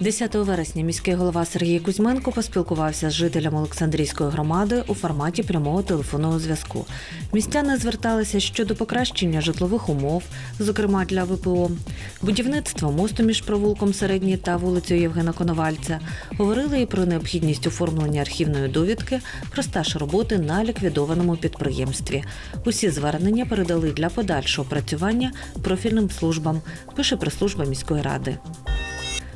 10 вересня міський голова Сергій Кузьменко поспілкувався з жителями Олександрійської громади у форматі прямого телефонного зв'язку. Містяни зверталися щодо покращення житлових умов, зокрема для ВПО, будівництво мосту між провулком Середній та вулицею Євгена Коновальця. Говорили і про необхідність оформлення архівної довідки про стаж роботи на ліквідованому підприємстві. Усі звернення передали для подальшого опрацювання профільним службам, пише прес-служба міської ради.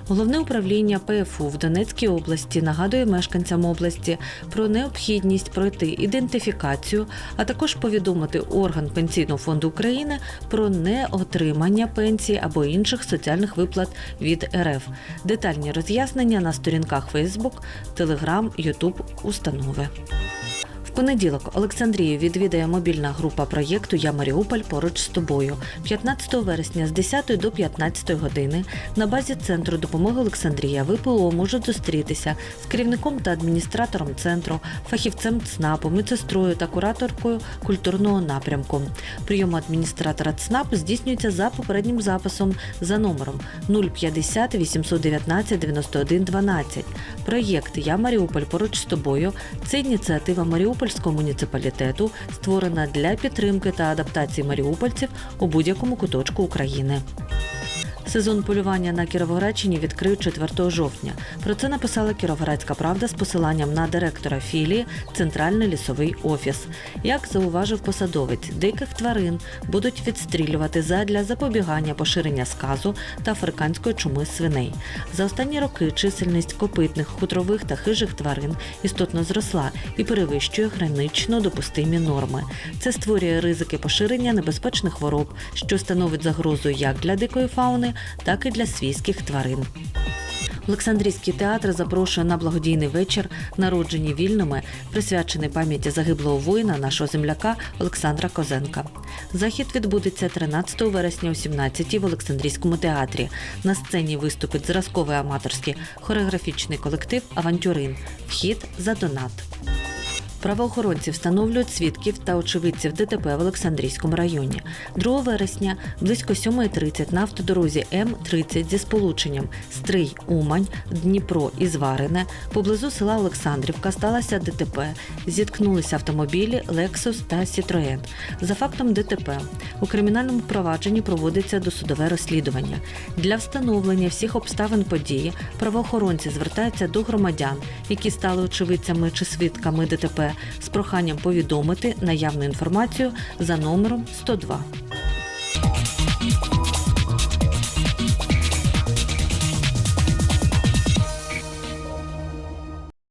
Головне управління ПФУ в Донецькій області нагадує мешканцям області про необхідність пройти ідентифікацію, а також повідомити орган Пенсійного фонду України про неотримання пенсії або інших соціальних виплат від РФ. Детальні роз'яснення на сторінках Facebook, Telegram, YouTube установи. Понеділок Олександрію відвідає мобільна група проєкту Я Маріуполь поруч з тобою 15 вересня з 10 до 15 години на базі центру допомоги Олександрія ВПО можуть зустрітися з керівником та адміністратором центру, фахівцем ЦНАПу, медсестрою та кураторкою культурного напрямку. Прийом адміністратора ЦНАП здійснюється за попереднім записом за номером 050 819 91 12. Проєкт Я Маріуполь поруч з тобою це ініціатива Маріупольського муніципалітету, створена для підтримки та адаптації маріупольців у будь-якому куточку України. Сезон полювання на Кіровоградщині відкриють 4 жовтня. Про це написала Кіровоградська правда з посиланням на директора філії Центральний лісовий офіс. Як зауважив посадовець, диких тварин будуть відстрілювати задля запобігання поширення сказу та африканської чуми свиней. За останні роки чисельність копитних, хутрових та хижих тварин істотно зросла і перевищує гранично допустимі норми. Це створює ризики поширення небезпечних хвороб, що становить загрозу як для дикої фауни, так і для свійських тварин. Олександрійський театр запрошує на благодійний вечір народжені вільними, присвячений пам'яті загиблого воїна, нашого земляка Олександра Козенка. Захід відбудеться 13 вересня о 17 в Олександрійському театрі. На сцені виступить зразковий аматорський хореографічний колектив Авантюрин. Вхід за донат. Правоохоронці встановлюють свідків та очевидців ДТП в Олександрійському районі. 2 вересня близько 7.30 на автодорозі М-30 зі сполученням Стрий Умань, Дніпро і Зварине поблизу села Олександрівка сталося ДТП. Зіткнулися автомобілі Lexus та Citroën. За фактом ДТП у кримінальному провадженні проводиться досудове розслідування. Для встановлення всіх обставин події правоохоронці звертаються до громадян, які стали очевидцями чи свідками ДТП, з проханням повідомити наявну інформацію за номером 102.